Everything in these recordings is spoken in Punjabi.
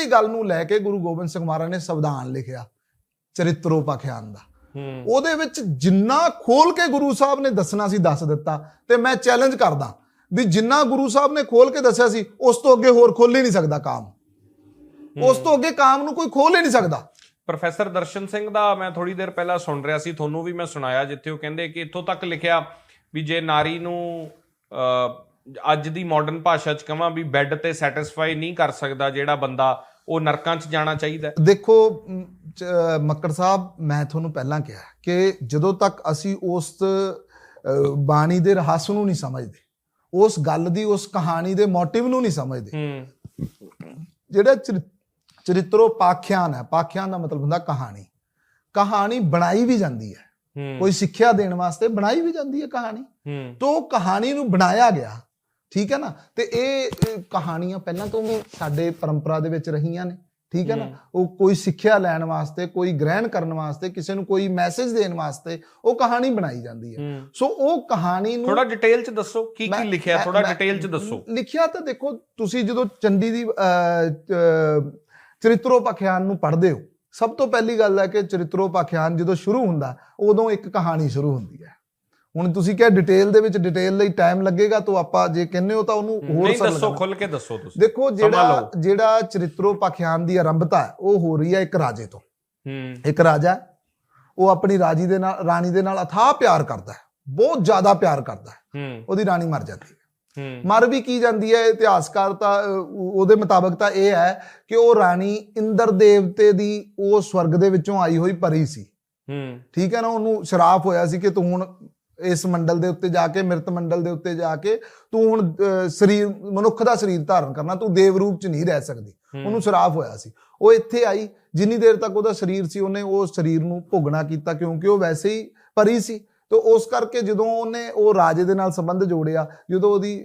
ਇਹ ਗੱਲ ਨੂੰ ਲੈ ਕੇ ਗੁਰੂ ਗੋਬਿੰਦ ਸਿੰਘ ਮਹਾਰਾਜ ਨੇ ਸੰਵਿਧਾਨ ਲਿਖਿਆ ਚਰਿਤਰੋਪਾਖਿਆਨ ਦਾ। ਉਹਦੇ ਵਿੱਚ ਜਿੰਨਾ ਖੋਲ ਕੇ ਗੁਰੂ ਸਾਹਿਬ ਨੇ ਦੱਸਣਾ ਸੀ ਦੱਸ ਦਿੱਤਾ। ਤੇ ਮੈਂ ਚੈਲੰਜ ਕਰਦਾ ਵੀ ਜਿੰਨਾ ਗੁਰੂ ਸਾਹਿਬ ਨੇ ਖੋਲ ਕੇ ਦੱਸਿਆ ਸੀ ਉਸ ਤੋਂ ਅੱਗੇ ਹੋਰ ਖੋਲ ਹੀ ਨਹੀਂ ਸਕਦਾ ਕਾਮ। ਉਸ ਤੋਂ ਅੱਗੇ ਕਾਮ ਨੂੰ ਕੋਈ ਖੋਲ ਹੀ ਨਹੀਂ ਸਕਦਾ। ਪ੍ਰੋਫੈਸਰ ਦਰਸ਼ਨ ਸਿੰਘ ਦਾ ਮੈਂ ਥੋੜੀ ਦੇਰ ਪਹਿਲਾਂ ਸੁਣ ਰਿਹਾ ਸੀ ਤੁਹਾਨੂੰ ਵੀ ਮੈਂ ਸੁਣਾਇਆ ਜਿੱਥੇ ਉਹ ਕਹਿੰਦੇ ਕਿ ਇੱਥੋਂ ਤੱਕ ਲਿਖਿਆ ਵੀ ਜੇ ਨਾਰੀ ਨੂੰ ਅੱਜ ਦੀ ਮਾਡਰਨ ਭਾਸ਼ਾ 'ਚ ਕਹਾਂ ਵੀ ਬੈੱਡ ਤੇ ਸੈਟੀਸਫਾਈ ਨਹੀਂ ਕਰ ਸਕਦਾ ਜਿਹੜਾ ਬੰਦਾ ਉਹ ਨਰਕਾਂ 'ਚ ਜਾਣਾ ਚਾਹੀਦਾ। ਦੇਖੋ ਮੱਕੜ ਸਾਹਿਬ ਮੈਂ ਤੁਹਾਨੂੰ ਪਹਿਲਾਂ ਕਿਹਾ ਕਿ ਜਦੋਂ ਤੱਕ ਅਸੀਂ ਉਸ ਬਾਣੀ ਦੇ ਰਹੱਸ ਨੂੰ ਨਹੀਂ ਸਮਝਦੇ ਉਸ ਗੱਲ ਦੀ ਉਸ ਕਹਾਣੀ ਦੇ ਮੋਟਿਵ ਨੂੰ ਨਹੀਂ ਸਮਝਦੇ ਜਿਹੜਾ ਚਰਿ- ਚਰਿਤਰੋ ਪਾਖਿਆਨ ਹੈ ਪਾਖਿਆਨ ਦਾ ਮਤਲਬ ਹੁੰਦਾ ਕਹਾਣੀ। ਕਹਾਣੀ ਬਣਾਈ ਵੀ ਜਾਂਦੀ ਹੈ। ਕੋਈ ਸਿੱਖਿਆ ਦੇਣ ਵਾਸਤੇ ਬਣਾਈ ਵੀ ਜਾਂਦੀ ਹੈ ਕਹਾਣੀ। ਤੋਂ ਕਹਾਣੀ ਨੂੰ ਬਣਾਇਆ ਗਿਆ ਠੀਕ ਹੈ ਨਾ? ਤੇ ਇਹ ਕਹਾਣੀਆਂ ਪਹਿਲਾਂ ਤੋਂ ਵੀ ਸਾਡੇ ਪਰੰਪਰਾ ਦੇ ਵਿੱਚ ਰਹੀਆਂ ਨੇ ਠੀਕ ਹੈ ਨਾ? ਉਹ ਕੋਈ ਸਿੱਖਿਆ ਲੈਣ ਵਾਸਤੇ ਕੋਈ ਗ੍ਰਹਿਣ ਕਰਨ ਵਾਸਤੇ ਕਿਸੇ ਨੂੰ ਕੋਈ ਮੈਸੇਜ ਦੇਣ ਵਾਸਤੇ ਉਹ ਕਹਾਣੀ ਬਣਾਈ ਜਾਂਦੀ ਹੈ। ਹੂੰ। ਸੋ ਉਹ ਕਹਾਣੀ ਨੂੰ ਥੋੜਾ ਡਿਟੇਲ 'ਚ ਦੱਸੋ ਕੀ ਕੀ ਲਿਖਿਆ ਮੈਂ- ਥੋੜਾ ਮੈਂ- ਡਿਟੇਲ 'ਚ ਦੱਸੋ। ਲਿਖਿਆ ਤਾਂ ਦੇਖੋ ਤੁਸੀਂ ਜਦੋਂ ਚੰਡੀ ਦੀ ਅਹ, ਅਹ, ਚਰਿਤਰੋਪਾਖਿਆਨ ਨੂੰ ਪੜ੍ਹਦੇ ਹੋ ਸਭ ਤੋਂ ਪਹਿਲੀ ਗੱਲ ਹੈ ਕਿ ਚਰਿਤਰੋਪਾਖਿਆਨ ਜਦੋਂ ਸ਼ੁਰੂ ਹੁੰਦਾ ਉਦੋਂ ਇੱਕ ਕਹਾਣੀ ਸ਼ੁਰੂ ਹੁੰਦੀ ਹੈ। ਹੁਣ ਤੁਸੀਂ ਕਿਹਾ ਡਿਟੇਲ ਦੇ ਵਿੱਚ ਡਿਟੇਲ ਲਈ ਟਾਈਮ ਲੱਗੇਗਾ ਤਾਂ ਆਪਾਂ ਜੇ ਕਹਿੰਦੇ ਹੋ ਤਾਂ ਉਹਨੂੰ ਹੋਰ ਨਹੀਂ ਦੱਸੋ। ਖੁੱਲ ਕੇ ਦੱਸੋ ਤੁਸੀਂ। ਦੇਖੋ ਜਿਹੜਾ। ਜਿਹੜਾ ਚਰਿਤਰੋਪਾਖਿਆਨ ਦੀ ਆਰੰਭਤਾ ਹੈ ਉਹ ਹੋ ਰਹੀ ਹੈ ਇੱਕ ਰਾਜੇ ਤੋਂ। ਹੂੰ। ਇੱਕ ਰਾਜਾ ਉਹ ਆਪਣੀ ਰਾਜੀ ਦੇ ਨਾਲ ਰਾਣੀ ਦੇ ਨਾਲ ਅਥਾਹ ਪਿਆਰ ਕਰਦਾ ਹੈ ਬਹੁਤ ਜ਼ਿਆਦਾ ਪਿਆਰ ਕਰਦਾ ਹੈ। ਹੂੰ। ਉਹਦੀ ਰਾਣੀ ਮਰ ਜਾਂਦੀ ਹੈ। ਮਰ ਵੀ ਕੀ ਜਾਂਦੀ ਹੈ ਇਤਿਹਾਸਕਾਰ ਤਾਂ ਉਹਦੇ ਮੁਤਾਬਕ ਤਾਂ ਇਹ ਹੈ ਕਿ ਉਹ ਰਾਣੀ ਇੰਦਰ ਦੇਵਤੇ ਦੀ ਉਹ ਸਵਰਗ ਦੇ ਵਿੱਚੋਂ ਆਈ ਹੋਈ ਪਰੀ ਸੀ। ਹੂੰ। ਠੀਕ ਹੈ ਨਾ ਉਹਨੂੰ ਸ਼ਰਾਪ ਹੋਇਆ ਸੀ ਕਿ ਤੂੰ ਹੁਣ ਇਸ ਮੰਡਲ ਦੇ ਉੱਤੇ ਜਾ ਕੇ ਮਿਰਤ ਮੰਡਲ ਦੇ ਉੱਤੇ ਜਾ ਕੇ ਤੂੰ ਹੁਣ ਸਰੀਰ ਮਨੁੱਖ ਦਾ ਸਰੀਰ ਧਾਰਨ ਕਰਨਾ ਤੂੰ ਦੇਵ ਰੂਪ ਚ ਨਹੀਂ ਰਹਿ ਸਕਦੀ। ਉਹਨੂੰ ਸ਼ਰਾਪ ਹੋਇਆ ਸੀ। ਉਹ ਇੱਥੇ ਆਈ ਜਿੰਨੀ ਦੇਰ ਤੱਕ ਉਹਦਾ ਸਰੀਰ ਸੀ ਉਹਨੇ ਉਹ ਸਰੀਰ ਨੂੰ ਭੋਗਣਾ ਕੀਤਾ ਕਿਉਂਕਿ ਉਹ ਵੈਸੇ ਹੀ ਪਰੀ ਸੀ। ਤੇ ਉਸ ਕਰਕੇ ਜਦੋਂ ਉਹਨੇ ਉਹ ਰਾਜੇ ਦੇ ਨਾਲ ਸੰਬੰਧ ਜੋੜਿਆ ਜਦੋਂ ਉਹਦੀ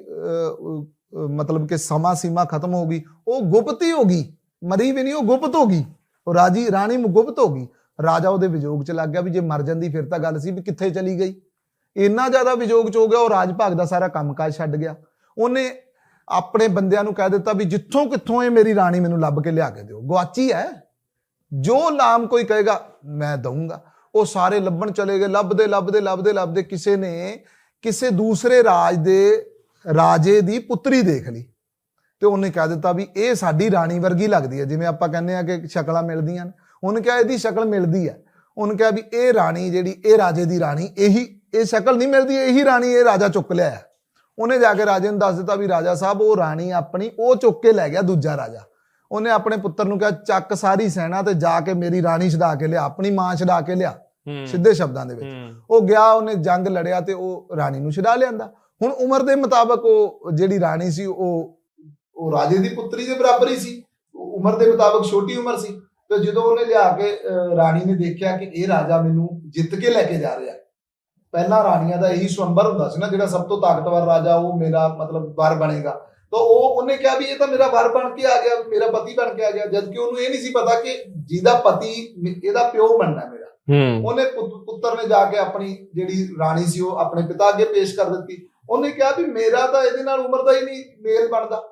ਮਤਲਬ ਕਿ ਸਮਾਂ ਸੀਮਾ ਖਤਮ ਹੋ ਗਈ ਉਹ ਗੁਪਤ ਹੀ ਹੋ ਗਈ। ਮਰੀ ਵੀ ਨਹੀਂ ਉਹ ਗੁਪਤ ਹੋ ਗਈ। ਉਹ ਰਾਜੀ ਰਾਣੀ ਗੁਪਤ ਹੋ ਗਈ। ਰਾਜਾ ਉਹਦੇ ਵਿਜੋਗ ਚ ਲੱਗ ਗਿਆ ਵੀ ਜੇ ਮਰ ਜਾਂਦੀ ਫਿਰ ਤਾਂ ਗੱਲ ਸੀ ਵੀ ਕਿੱਥੇ ਚਲੀ ਗਈ। ਇੰਨਾ ਜ਼ਿਆਦਾ ਵਿਜੋਗ ਚ ਗਿਆ, ਉਹ ਰਾਜ ਭਾਗ ਦਾ ਸਾਰਾ ਕੰਮਕਾਜ ਛੱਡ ਗਿਆ। ਉਹਨੇ ਆਪਣੇ ਬੰਦਿਆਂ ਨੂੰ ਕਹਿ ਦਿੱਤਾ ਵੀ ਜਿੱਥੋਂ ਕਿੱਥੋਂ ਇਹ ਮੇਰੀ ਰਾਣੀ ਮੈਨੂੰ ਲੱਭ ਕੇ ਲਿਆ ਕੇ ਦਿਓ। ਗਵਾਚੀ ਹੈ। ਜੋ ਨਾਮ ਕੋਈ ਕਹੇਗਾ, ਮੈਂ ਦਊਂਗਾ। ਉਹ ਸਾਰੇ ਲੱਭਣ ਚਲੇ ਗਏ, ਲੱਭਦੇ ਲੱਭਦੇ ਲੱਭਦੇ ਲੱਭਦੇ ਕਿਸੇ ਨੇ ਕਿਸੇ ਦੂਸਰੇ ਰਾਜ ਦੇ ਰਾਜੇ ਦੀ ਪੁੱਤਰੀ ਦੇਖ ਲਈ। ਤੇ ਉਹਨੇ ਕਹਿ ਦਿੱਤਾ ਵੀ ਇਹ ਸਾਡੀ ਰਾਣੀ ਵਰਗੀ ਲੱਗਦੀ ਹੈ, ਜਿਵੇਂ ਆਪਾਂ ਕਹਿੰਦੇ ਆ ਕਿ ਸ਼ਕਲਾਂ ਮਿਲਦੀਆਂ ਨੇ। ਉਹਨੇ ਕਿਹਾ ਇਹਦੀ ਸ਼ਕਲ ਮਿਲਦੀ ਹੈ। ਉਹਨੇ ਕਿਹਾ ਵੀ ਇਹ ਰਾਣੀ ਜਿਹੜੀ, ਇਹ ਰਾਜੇ ਦੀ ਰਾਣੀ, ਇਹੀ ਇਹ ਸ਼ਕਲ ਨਹੀਂ ਮਿਲਦੀ ਇਹੀ ਰਾਣੀ ਇਹ ਰਾਜਾ ਚੁੱਕ ਲਿਆ ਉਹਨੇ ਜਾ ਕੇ ਰਾਜੇ ਨੂੰ ਦੱਸ ਦਿੱਤਾ ਵੀ ਰਾਜਾ ਸਾਹਿਬ ਉਹ ਰਾਣੀ ਆਪਣੀ ਉਹ ਚੁੱਕ ਕੇ ਲੈ ਗਿਆ ਦੂਜਾ ਰਾਜਾ। ਉਹਨੇ ਆਪਣੇ ਪੁੱਤਰ ਨੂੰ ਕਿਹਾ ਚੱਕ ਸਾਰੀ ਸੈਨਾ ਤੇ ਜਾ ਕੇ ਮੇਰੀ ਰਾਣੀ ਛਡਾ ਕੇ ਲਿਆ ਆਪਣੀ ਮਾਂ ਛਡਾ ਕੇ ਲਿਆ ਸਿੱਧੇ ਸ਼ਬਦਾਂ ਦੇ ਵਿੱਚ। ਉਹ ਗਿਆ ਉਹਨੇ ਜੰਗ ਲੜਿਆ ਤੇ ਉਹ ਰਾਣੀ ਨੂੰ ਛਡਾ ਲਿਆਂਦਾ। ਹੁਣ ਉਮਰ ਦੇ ਮੁਤਾਬਕ ਉਹ ਜਿਹੜੀ ਰਾਣੀ ਸੀ ਉਹ ਉਹ ਰਾਜੇ ਦੀ ਪੁੱਤਰੀ ਦੇ ਬਰਾਬਰ ਹੀ ਸੀ। ਉਮਰ ਦੇ ਮੁਤਾਬਕ ਛੋਟੀ ਉਮਰ ਸੀ। ਤੇ ਜਦੋਂ ਉਹਨੇ ਲਿਆ ਕੇ ਰਾਣੀ ਨੇ ਦੇਖਿਆ ਕਿ ਇਹ ਰਾਜਾ ਮੈਨੂੰ ਜਿੱਤ ਕੇ ਲੈ ਕੇ ਜਾ ਰਿਹਾ। ਪਹਿਲਾਂ ਰਾਣੀਆਂ ਦਾ ਇਹੀ ਸਵੰਬਰ ਹੁੰਦਾ ਸੀ ਨਾ ਜਿਹੜਾ ਸਭ ਤੋਂ ਤਾਕਤਵਰ ਰਾਜਾ ਉਹ ਮੇਰਾ ਮਤਲਬ ਵਰ ਬਣੇਗਾ। ਤਾਂ ਉਹ ਉਹਨੇ ਕਿਹਾ ਵੀ ਇਹ ਤਾਂ ਮੇਰਾ ਵਰ ਬਣ ਕੇ ਆ ਗਿਆ ਮੇਰਾ ਪਤੀ ਬਣ ਕੇ ਆ ਗਿਆ ਜਦ ਕਿ ਉਹਨੂੰ ਇਹ ਨਹੀਂ ਸੀ ਪਤਾ ਕਿ ਜਿਹਦਾ ਪਤੀ ਇਹਦਾ ਪਿਓ ਬਣਨਾ ਮੇਰਾ। ਉਹਨੇ ਪੁੱਤ- ਪੁੱਤਰ ਨੇ ਜਾ ਕੇ ਆਪਣੀ ਜਿਹੜੀ ਰਾਣੀ ਸੀ ਉਹ ਆਪਣੇ ਪਿਤਾ ਅੱਗੇ ਪੇਸ਼ ਕਰ ਦਿੱਤੀ। ਉਹਨੇ ਕਿਹਾ ਵੀ ਮੇਰਾ ਤਾਂ ਇਹਦੇ ਨਾਲ ਉਮਰ ਦਾ ਹੀ ਨਹੀਂ ਮੇਲ ਬਣਦਾ।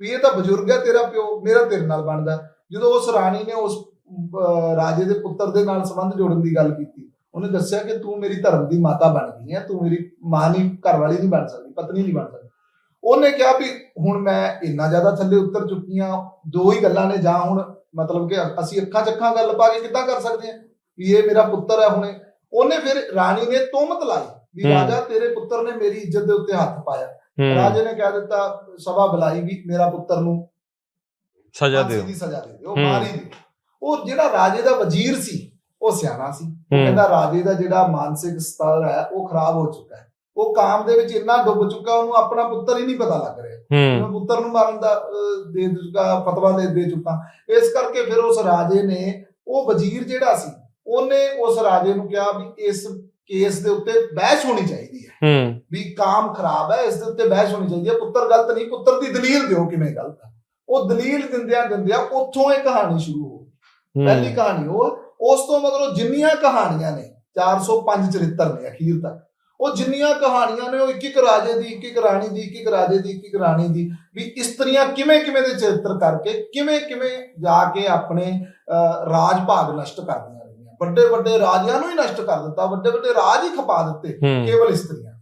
ਵੀ ਇਹ ਤਾਂ ਬਜ਼ੁਰਗ ਹੈ ਤੇਰਾ ਪਿਓ ਮੇਰਾ ਤੇਰੇ ਨਾਲ ਬਣਦਾ। ਜਦੋਂ ਉਸ ਰਾਣੀ ਨੇ ਉਸ ਰਾਜੇ ਦੇ ਪੁੱਤਰ ਦੇ ਨਾਲ ਸੰਬੰਧ ਜੋੜਨ ਦੀ ਗੱਲ ਕੀਤੀ ਉਹਨੇ ਦੱਸਿਆ ਕਿ ਤੂੰ ਮੇਰੀ ਧਰਮ ਦੀ ਮਾਤਾ ਬਣ ਗਈ ਹੈ ਤੂੰ ਮੇਰੀ ਮਾਂ ਨਹੀਂ ਘਰਵਾਲੀ ਨਹੀਂ ਬਣ ਸਕਦੀ ਪਤਨੀ ਨਹੀਂ ਬਣ ਸਕਦੀ। ਉਹਨੇ ਕਿਹਾ ਵੀ ਹੁਣ ਮੈਂ ਇੰਨਾ ਜ਼ਿਆਦਾ ਥੱਲੇ ਉਤਰ ਚੁੱਕੀਆਂ ਦੋ ਹੀ ਗੱਲਾਂ ਨੇ ਜਾਂ ਹੁਣ ਮਤਲਬ ਕਿ ਅਸੀਂ ਅੱਖਾਂ ਚੱਖਾਂ ਗੱਲ ਪਾ ਕੇ ਕਿੱਦਾਂ ਕਰ ਸਕਦੇ ਹਾਂ ਵੀ ਇਹ ਮੇਰਾ ਪੁੱਤਰ ਹੈ ਹੁਣੇ। ਉਹਨੇ ਫਿਰ ਰਾਣੀ ਨੇ ਤੋਮਤ ਲਾਈ ਵੀ। ਰਾਜਾ ਤੇਰੇ ਪੁੱਤਰ ਨੇ ਮੇਰੀ ਇੱਜ਼ਤ ਦੇ ਉੱਤੇ ਹੱਥ ਪਾਇਆ। ਰਾਜੇ ਨੇ ਕਹਿ ਦਿੱਤਾ ਸਭਾ ਬੁਲਾਈ ਵੀ ਮੇਰਾ ਪੁੱਤਰ ਨੂੰ ਸਜ਼ਾ ਦਿਓ। ਦੀ ਸਜ਼ਾ ਦੇ ਦਿਓ ਹੂੰ। ਮਾਰ ਉਹ ਜਿਹੜਾ ਰਾਜੇ ਦਾ ਵਜ਼ੀਰ ਸੀ ਉਹ ਸਿਆਣਾ ਸੀ। ਉਹ ਕਹਿੰਦਾ ਰਾਜੇ ਦਾ ਜਿਹੜਾ ਮਾਨਸਿਕ ਸਤਰ ਹੈ ਉਹ ਖਰਾਬ ਹੋ ਚੁੱਕਾ ਹੈ। ਉਹ ਕਾਮ ਦੇ ਵਿੱਚ ਇੰਨਾ ਡੁੱਬ ਚੁੱਕਾ ਉਹਨੂੰ ਆਪਣਾ ਪੁੱਤਰ ਹੀ ਨਹੀਂ ਪਤਾ ਲੱਗ ਰਿਹਾ। ਹੂੰ। ਮੈਂ ਪੁੱਤਰ ਨੂੰ ਮਾਰਨ ਦਾ ਦੇ ਚੁੱਕਾ ਫਤਵਾ ਦੇ ਦੇ ਚੁੱਕਾ। ਇਸ ਕਰਕੇ ਫਿਰ ਉਸ ਰਾਜੇ ਨੇ ਉਹ ਵਜ਼ੀਰ ਜਿਹੜਾ ਸੀ ਉਹਨੇ ਉਸ ਰਾਜੇ ਨੂੰ ਕਿਹਾ ਵੀ ਇਸ ਕੇਸ ਦੇ ਉੱਤੇ ਬਹਿਸ ਹੋਣੀ ਚਾਹੀਦੀ ਹੈ। ਵੀ ਕਾਮ ਖਰਾਬ ਹੈ ਇਸ ਦੇ ਉੱਤੇ ਬਹਿਸ ਹੋਣੀ ਚਾਹੀਦੀ ਹੈ। ਪੁੱਤਰ ਗਲਤ ਨਹੀਂ ਪੁੱਤਰ ਦੀ ਦਲੀਲ ਦਿਓ ਕਿਵੇਂ ਗਲਤ ਹੈ। ਉਹ ਦਲੀਲ ਦਿੰਦਿਆਂ ਦਿੰਦਿਆਂ ਉੱਥੋਂ ਇਹ ਕਹਾਣੀ ਸ਼ੁਰੂ ਹੋ ਗਈ। ਪਹਿਲੀ ਕਹਾਣੀ ਉਹ। ਉਸ ਤੋਂ ਮਤਲਬ ਜਿੰਨੀਆਂ ਕਹਾਣੀਆਂ ਨੇ 405 ਚਰਿੱਤਰ ਨੇ ਅਖੀਰ ਤੱਕ। ਉਹ ਜਿੰਨੀਆਂ ਕਹਾਣੀਆਂ ਨੇ ਉਹ ਇੱਕ ਇੱਕ ਰਾਜੇ ਦੀ ਇੱਕ ਇੱਕ ਰਾਣੀ ਦੀ ਇੱਕ ਇੱਕ ਰਾਜੇ ਦੀ ਇੱਕ ਇੱਕ ਰਾਣੀ ਦੀ ਵੀ ਇਸਤਰੀਆਂ ਕਿਵੇਂ ਕਿਵੇਂ ਦੇ ਚਰਿੱਤਰ ਕਰਕੇ ਕਿਵੇਂ ਕਿਵੇਂ ਜਾ ਕੇ ਆਪਣੇ ਰਾਜ ਭਾਗ ਨਸ਼ਟ ਕਰਦੀਆਂ ਰਹੀਆਂ। ਵੱਡੇ ਵੱਡੇ ਰਾਜਿਆਂ ਨੂੰ ਹੀ ਨਸ਼ਟ ਕਰ ਦਿੱਤਾ ਵੱਡੇ ਵੱਡੇ ਰਾਜ ਹੀ ਖਪਾ ਦਿੱਤੇ ਕੇਵਲ ਇਸਤਰੀਆਂ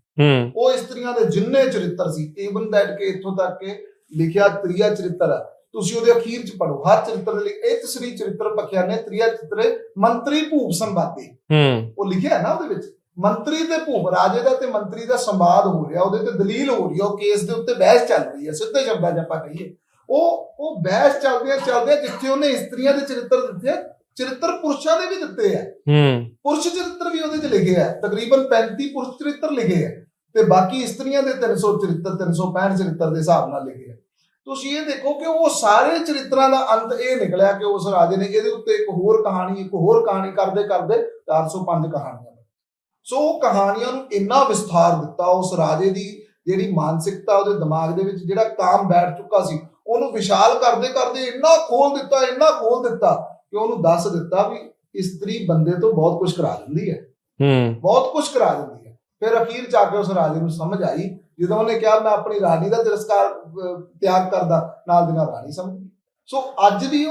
ਉਹ ਇਸਤਰੀਆਂ ਦੇ ਜਿੰਨੇ ਚਰਿੱਤਰ ਸੀ ਈਵਨ ਦੈਟ ਕਿ ਇੱਥੋਂ ਤੱਕ ਕਿ ਲਿਖਿਆ ਤ੍ਰਿਆ ਚਰਿੱਤਰ ਹੈ ਤੁਸੀਂ ਉਹਦੇ ਅਖੀਰ ਚ ਪੜੋ ਹਰ ਚਰਿੱਤਰ ਦੇ ਲਈ ਇਹ ਤਸਰੀ ਚਰਿੱਤਰ ਪਖਿਆਨੇ ਤ੍ਰਿਆ ਚਿੱਤਰੇ ਮੰਤਰੀ ਭੂਪ ਸੰਵਾਦੀ ਹੂੰ। ਉਹ ਲਿਖਿਆ ਹੈ ਨਾ ਉਹਦੇ ਵਿੱਚ ਮੰਤਰੀ ਤੇ ਭੂਪ ਰਾਜੇ ਦਾ ਤੇ ਮੰਤਰੀ ਦਾ ਸੰਵਾਦ ਹੋ ਰਿਹਾ ਉਹਦੇ ਤੇ ਦਲੀਲ ਹੋ ਰਹੀ ਹੈ ਉਹ ਕੇਸ ਦੇ ਉੱਤੇ ਬਹਿਸ ਚੱਲ ਰਹੀ ਹੈ ਸਿੱਧੇ ਸ਼ਬਦਾਂ 'ਚ ਆਪਾਂ ਕਹੀਏ। ਉਹ ਉਹ ਬਹਿਸ ਚੱਲਦਿਆਂ ਚੱਲਦਿਆਂ ਜਿੱਥੇ ਉਹਨੇ ਇਸਤਰੀਆਂ ਦੇ ਚਰਿੱਤਰ ਦਿੱਤੇ ਆ, ਚਰਿੱਤਰ ਪੁਰਸ਼ਾਂ ਦੇ ਵੀ ਦਿੱਤੇ ਆ। ਹੂੰ। ਪੁਰਸ਼ ਚਰਿੱਤਰ ਵੀ ਉਹਦੇ 'ਚ ਲਿਖੇ ਆ ਤਕਰੀਬਨ 35 ਪੁਰਸ਼ ਚਰਿੱਤਰ ਲਿਖੇ ਆ ਤੇ ਬਾਕੀ ਇਸਤਰੀਆਂ ਦੇ 300 ਚਰਿੱਤਰ 365 ਚਰਿੱਤਰ ਦੇ ਹਿਸਾਬ ਨਾਲ ਲਿਖੇ ਆ। ਤੁਸੀਂ ਇਹ ਦੇਖੋ ਕਿ ਉਹ ਸਾਰੇ ਚਰਿੱਤਰਾਂ ਦਾ ਅੰਤ ਇਹ ਨਿਕਲਿਆ ਕਿ ਉਸ ਰਾਜੇ ਨੇ ਇਹਦੇ ਉੱਤੇ ਇੱਕ ਹੋਰ ਕਹਾਣੀ ਇੱਕ ਹੋਰ ਕਹਾਣੀ ਕਰਦੇ ਕਰਦੇ 405 ਕਹਾਣੀਆਂ ਸੋ ਉਹ ਕਹਾਣੀਆਂ ਨੂੰ ਇੰਨਾ ਵਿਸਥਾਰ ਦਿੱਤਾ ਉਸ ਰਾਜੇ ਦੀ ਜਿਹੜੀ ਮਾਨਸਿਕਤਾ ਉਹਦੇ ਦਿਮਾਗ ਦੇ ਵਿੱਚ ਜਿਹੜਾ ਕਾਮ ਬੈਠ ਚੁੱਕਾ ਸੀ ਉਹਨੂੰ ਵਿਸ਼ਾਲ ਕਰਦੇ ਕਰਦੇ ਇੰਨਾ ਖੋਲ ਦਿੱਤਾ ਇੰਨਾ ਖੋਲ ਦਿੱਤਾ ਕਿ ਉਹਨੂੰ ਦੱਸ ਦਿੱਤਾ ਵੀ ਇਸਤਰੀ ਬੰਦੇ ਤੋਂ ਬਹੁਤ ਕੁਝ ਕਰਾ ਦਿੰਦੀ ਹੈ। ਹੂੰ। ਬਹੁਤ ਕੁਝ ਕਰਾ ਦਿੰਦੀ ਹੈ। ਫਿਰ ਅਖੀਰ ਜਾ ਕੇ ਉਸ ਰਾਜੇ ਨੂੰ ਸਮਝ ਆਈ ਜਦੋਂ ਉਹਨੇ ਕਿਹਾ ਮੈਂ ਆਪਣੀ ਰਾਣੀ ਦਾ ਤਿਰਸਕਾਰ ਤਿਆਗ ਕਰਦਾ, ਨਾਲ ਦੀ ਨਾਲ ਰਾਣੀ ਸਮਝ ਸੋ ਅੱਜ ਵੀ